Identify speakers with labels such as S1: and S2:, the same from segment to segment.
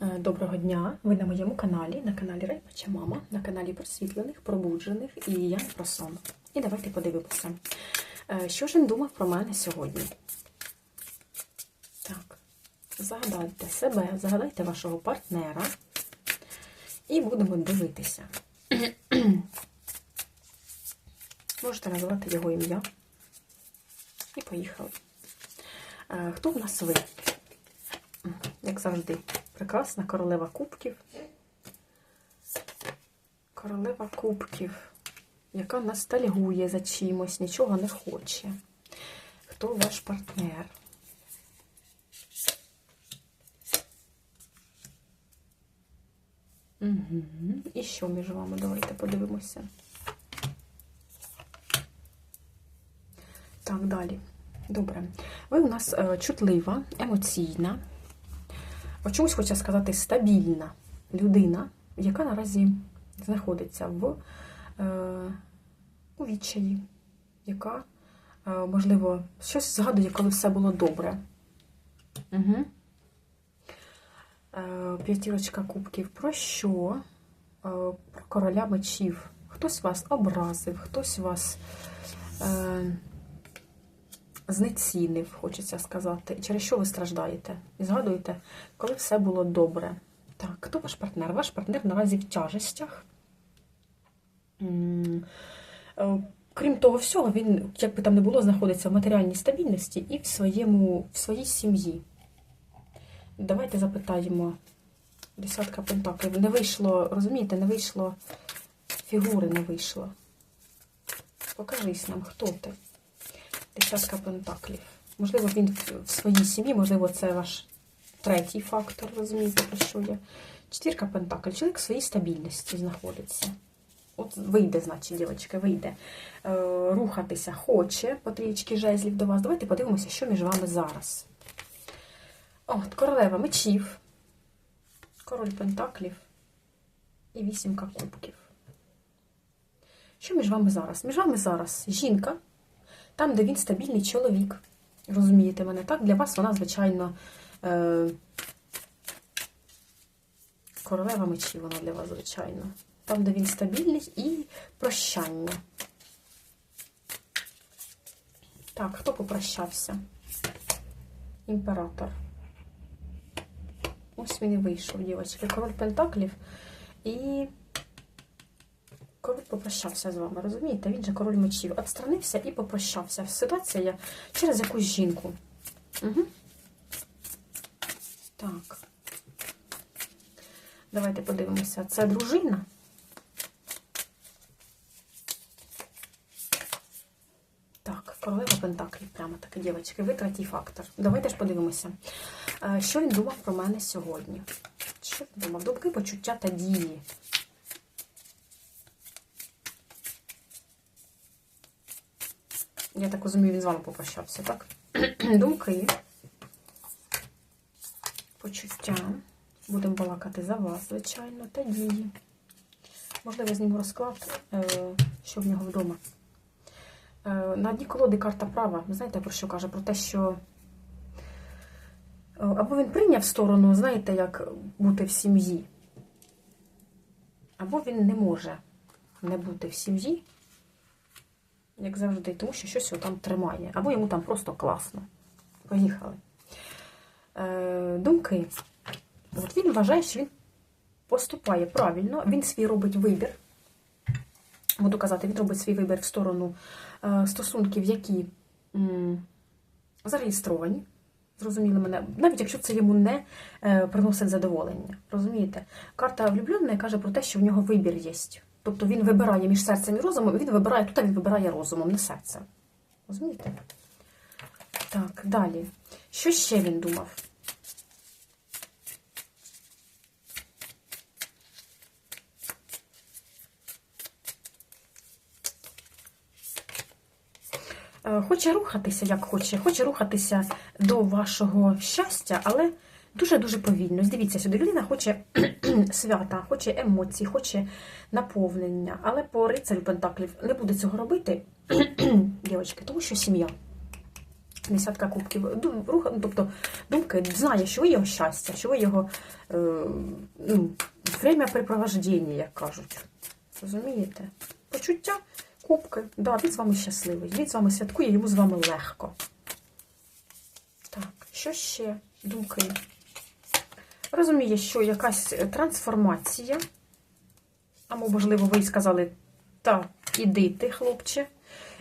S1: Е, Доброго дня! Ви на моєму каналі, на каналі Рейпача Мама, на каналі просвітлених, пробуджених і я про сон. І давайте подивимося, е, що ж він думав про мене сьогодні. Так, загадайте себе, загадайте вашого партнера і будемо дивитися. Можете називати його ім'я. І поїхали. Е, Хто в нас ви? Як завжди, прекрасна королева кубків. Королева кубків, яка ностальгує за чимось, нічого не хоче. Хто ваш партнер? Угу. І що між вами? Давайте подивимося. Так, далі. Добре. Ви у нас е, чутлива, емоційна, чомусь хочу сказати, стабільна людина, яка наразі знаходиться в е, у відчаї, яка, е, можливо, щось згадує, коли все було добре. Угу. П'ятірочка кубків. Про що? Про короля мечів. Хтось вас образив, хтось вас. Знецінив, хочеться сказати. Через що ви страждаєте? І згадуєте, коли все було добре. Так, хто ваш партнер? Ваш партнер наразі в тяжестях. Е, Крім того всього, він, як би там не було, знаходиться в матеріальній стабільності і в, своєму, в своїй сім'ї. Давайте запитаємо. Десятка пентаклів. Не вийшло, розумієте, не вийшло, фігури не вийшло. Покажись нам, хто ти. Десятка пентаклів. Можливо, він в своїй сім'ї, можливо, це ваш третій фактор, розумієте, про що я. Четвірка пентаклів. Чоловік в своїй стабільності знаходиться. От вийде, значить, дівчатка, вийде. Е, рухатися хоче по трієчки жезлів до вас. Давайте подивимося, що між вами зараз. От, королева мечів, король пентаклів і вісімка кубків. Що між вами зараз? Між вами зараз жінка. Там, де він стабільний чоловік. Розумієте мене, так? Для вас вона, звичайно, е... королева мечі, вона для вас, звичайно. Там, де він стабільний і прощання. Так, хто попрощався? Імператор. Ось він і вийшов, дівчатки. Король Пентаклів і. Король попрощався з вами, розумієте? Він же король мечів. Отстранився і попрощався. Ситуація через якусь жінку. Угу. Так. Давайте подивимося. Це дружина. Так, королева Пентаклів, прямо таке, дівчатки. Ви фактор. Давайте ж подивимося. Е, Що він думав про мене сьогодні? Що він думав? Думки, почуття та дії. Я так розумію, він з вами попрощався, так? Думки, почуття. Будемо балакати за вас, звичайно, та дії. Можливо, я зніму розклад, е, що в нього вдома. Е, На одній колоді карта права. Ви знаєте, про що каже? Про те, що е, або він прийняв сторону, знаєте, як бути в сім'ї, або він не може не бути в сім'ї як завжди, тому що щось його там тримає. Або йому там просто класно. Поїхали. Е, Думки. От він вважає, що він поступає правильно, він свій робить вибір. Буду казати, він робить свій вибір в сторону е, стосунків, які зареєстровані. Зрозуміли мене, навіть якщо це йому не е, приносить задоволення. Розумієте? Карта влюбленої каже про те, що в нього вибір є. Тобто він вибирає між серцем і розумом, і він вибирає тут, він вибирає розумом, не серцем. Розумієте? Так, далі. Що ще він думав? Е, Хоче рухатися, як хоче, хоче рухатися до вашого щастя, але дуже-дуже повільно. Дивіться, сюди людина хоче свята, хоче емоцій, хоче наповнення. Але по рицарю Пентаклів не буде цього робити, дівчатки, тому що сім'я. Десятка кубків. Ду- рух- тобто думки знає, що ви його щастя, що ви його е, ну, времяпрепровождення, як кажуть. Розумієте? Почуття, кубки. Да, він з вами щасливий. Він з вами святкує, йому з вами легко. Так, що ще? Думки. Розуміє, що якась трансформація. Або, можливо, ви сказали, та, іди ти, хлопче.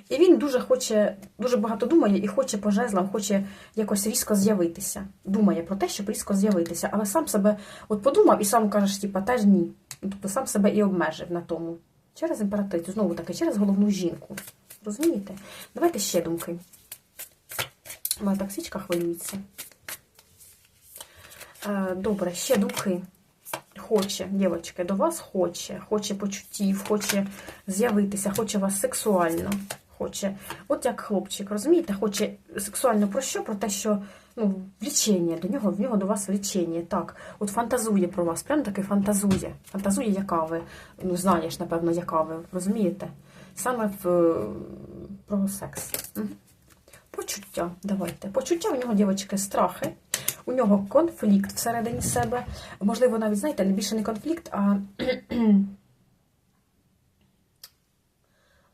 S1: І він дуже хоче, дуже багато думає і хоче по жезлам, хоче якось різко з'явитися. Думає про те, щоб різко з'явитися, але сам себе от подумав і сам кажеш, типа, теж ні. Тобто сам себе і обмежив на тому. Через імператрицю, знову таки, через головну жінку. Розумієте? Давайте ще думки. Так свічка хвилюється. Е, Добре, ще думки. Хоче, дівчатки, до вас хоче, хоче почуттів, хоче з'явитися, хоче вас сексуально. Хоче, от як хлопчик, розумієте, хоче сексуально про що? Про те, що ну, влічення до нього, в нього до вас влічення. Так, от фантазує про вас, прям таки фантазує. Фантазує, яка ви. Ну, знаєш, напевно, яка ви, розумієте? Саме в, про секс. Почуття, давайте. Почуття у нього, дівчатки, страхи. У нього конфлікт всередині себе. Можливо, навіть, знаєте, не більше не конфлікт, а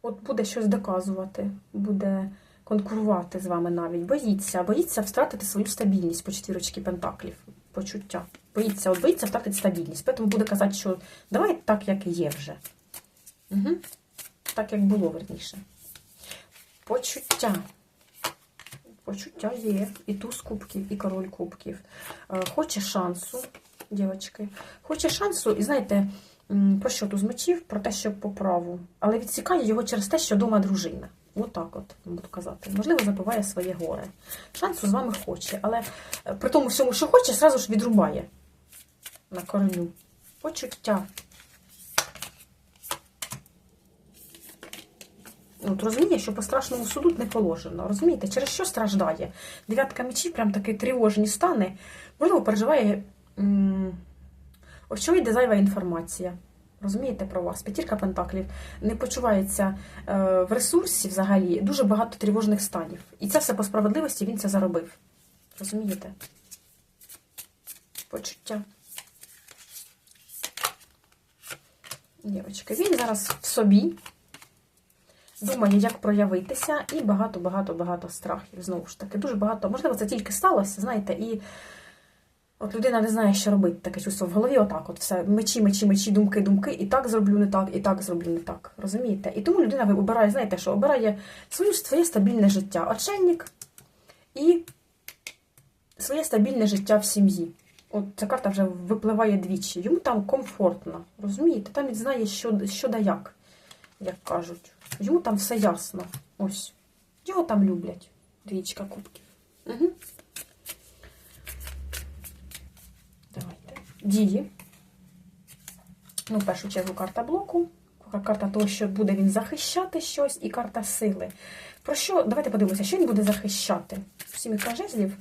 S1: от буде щось доказувати, буде конкурувати з вами навіть. Боїться, боїться втратити свою стабільність по четвірочці пентаклів, почуття. Боїться, от боїться втратити стабільність. Тому буде казати, що давай так, як є вже. Угу. Так, як було верніше. Почуття. Почуття є. І туз кубків, і король кубків. Е, Хоче шансу, дівчатки. Хоче шансу, і знаєте, про що туз мечів? Про те, що по праву. Але відсікає його через те, що дома дружина. Отак от, буду казати. Можливо, забиває своє горе. Шансу з вами хоче, але е, при тому всьому, що хоче, зразу ж відрубає на корню. Почуття. От розуміє, що по страшному суду не положено. Розумієте, через що страждає? Дев'ятка мечів, прям такі тривожні стани. Можливо, переживає, ось йде зайва інформація. Розумієте про вас? П'ятірка пентаклів не почувається е, в ресурсі взагалі дуже багато тривожних станів. І це все по справедливості він це заробив. Розумієте? Почуття. Дівчатки, він зараз в собі думає, як проявитися, і багато-багато-багато страхів. Знову ж таки, дуже багато. Можливо, це тільки сталося, знаєте, і от людина не знає, що робити. Таке чувство в голові, отак, от все. Мечі, мечі, мечі, думки, думки, і так зроблю не так, і так зроблю не так. Розумієте? І тому людина обирає, знаєте, що обирає своє, своє стабільне життя. Очельник і своє стабільне життя в сім'ї. От ця карта вже випливає двічі. Йому там комфортно. Розумієте? Там він знає, що, що да як, як кажуть. Йому там все ясно. Ось. Його там люблять. Двічка кубків. Угу. Давайте. Дії. Ну, в першу чергу, карта блоку. Карта того, що буде він захищати щось, і карта сили. Про що? Давайте подивимося, що він буде захищати. Сім'я жезлів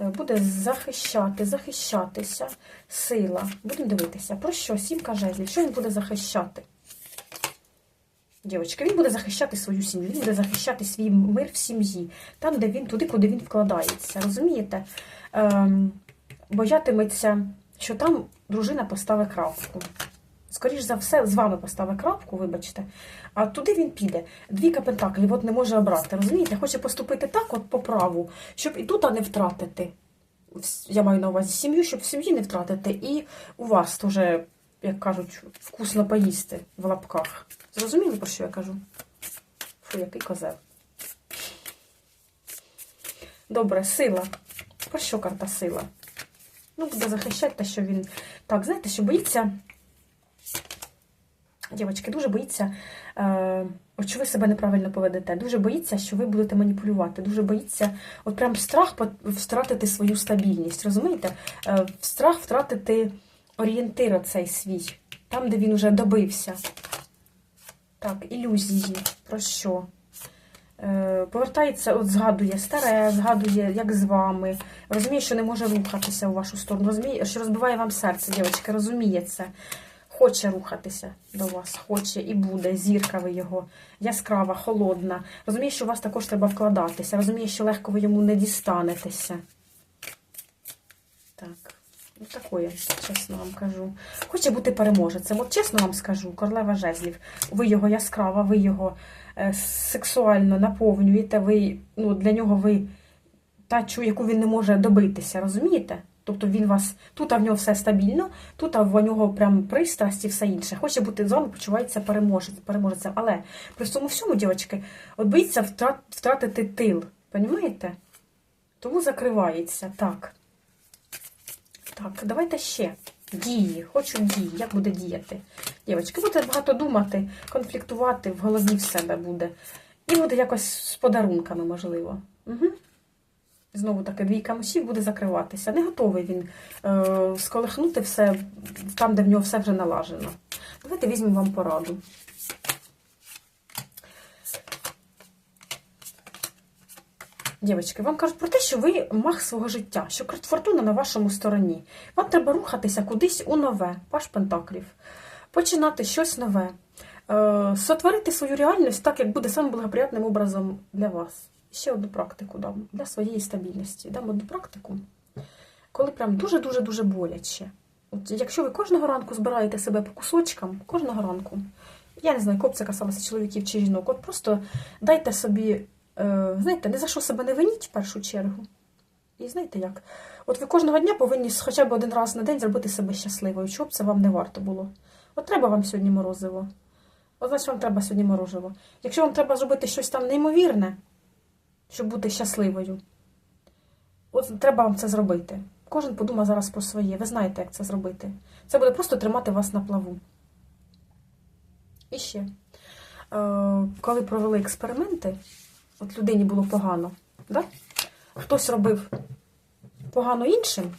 S1: е, буде захищати, захищатися, сила. Будемо дивитися, про що? Сімка жезлів, що він буде захищати? Дівчатка, він буде захищати свою сім'ю, він буде захищати свій мир в сім'ї, там, де він, туди, куди він вкладається. Розумієте? Ем, боятиметься, що там дружина поставить крапку. Скоріш за все, з вами поставить крапку, вибачте, а туди він піде. Двійка пентаклів от не може обрати. Розумієте? Хоче поступити так, от по праву, щоб і тут не втратити. Я маю на увазі сім'ю, щоб в сім'ї не втратити, і у вас теж, як кажуть, вкусно поїсти в лапках. Зрозуміли, про що я кажу? Фу, який козел. Добре, сила. Про що карта сила? Ну, буде захищати те, що він. Так, знаєте, що боїться. Дівчатки, дуже боїться, е, от що ви себе неправильно поведете. Дуже боїться, що ви будете маніпулювати. Дуже боїться, от прям страх втратити свою стабільність. Розумієте? Е, страх втратити орієнтир цей свій, там, де він вже добився. Так, ілюзії. Про що? Е, повертається, от згадує старе, згадує, як з вами. Розуміє, що не може рухатися у вашу сторону. Розуміє, що розбиває вам серце, дівчатка, розуміє це. хоче рухатися до вас, хоче і буде, зірка ви його, яскрава, холодна. Розуміє, що у вас також треба вкладатися, розуміє, що легко ви йому не дістанетеся. Ну такое, чесно вам кажу. Хоче бути переможецем. От чесно вам скажу, королева жезлів. Ви його яскрава, ви його е, сексуально наповнюєте, ви, ну, для нього ви та, яку він не може добитися, розумієте? Тобто він вас, тут в нього все стабільно, тут а в нього прям пристрасть і все інше. Хоче бути з вами, почувається переможецем. Але при цьому всьому, дівчатки, от боїться втрат, втратити тил. Понімаєте? Тому закривається. Так. Так, давайте ще. Дії. Хочу дії. Як буде діяти? Дівчатки, буде багато думати, конфліктувати, в голові в себе буде. І буде якось з подарунками, можливо. Угу. Знову таки, двійка мечів буде закриватися. Не готовий він е, сколихнути все там, де в нього все вже налажено. Давайте візьмемо вам пораду. Дівчатки, вам кажуть про те, що ви мах свого життя, що фортуна на вашому стороні. Вам треба рухатися кудись у нове, ваш Пентаклів, починати щось нове, е, сотворити свою реальність так, як буде самим благоприятним образом для вас. Ще одну практику дам для своєї стабільності. Дам одну практику, коли прям дуже-дуже-дуже боляче. От якщо ви кожного ранку збираєте себе по кусочкам, кожного ранку, я не знаю, б це касалося чоловіків чи жінок, от просто дайте собі, знаєте, не за що себе не виніть в першу чергу. І знаєте як? От ви кожного дня повинні хоча б один раз на день зробити себе щасливою, чого б це вам не варто було. От треба вам сьогодні морозиво. От значить вам треба сьогодні морозиво. Якщо вам треба зробити щось там неймовірне, щоб бути щасливою. От треба вам це зробити. Кожен подумає зараз про своє. Ви знаєте, як це зробити. Це буде просто тримати вас на плаву. І ще, е, коли провели експерименти, от людині було погано, да? хтось робив погано іншим,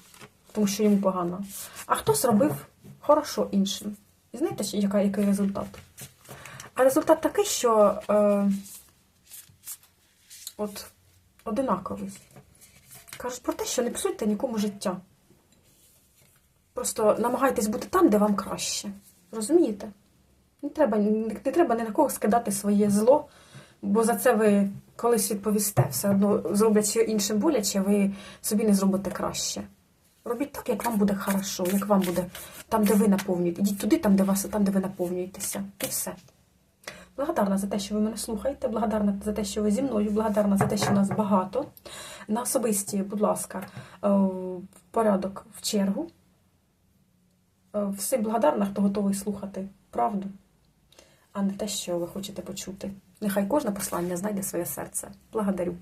S1: тому що йому погано, а хтось робив хорошо іншим. І знаєте, яка, який результат? А результат такий, що. Е, от одинаковий. Кажуть про те, що не псуйте нікому життя. Просто намагайтесь бути там, де вам краще. Розумієте? Не треба, не треба ні на кого скидати своє зло, бо за це ви колись відповісте. Все одно зроблячи іншим боляче, ви собі не зробите краще. Робіть так, як вам буде хорошо, як вам буде там, де ви наповнюєте. Ідіть туди, там, де вас, там, де ви наповнюєтеся. І все. Благодарна за те, що ви мене слухаєте, благодарна за те, що ви зі мною, благодарна за те, що нас багато. На особисті, будь ласка, в порядок в чергу. Всім благодарна, хто готовий слухати правду, а не те, що ви хочете почути. Нехай кожне послання знайде своє серце. Благодарю.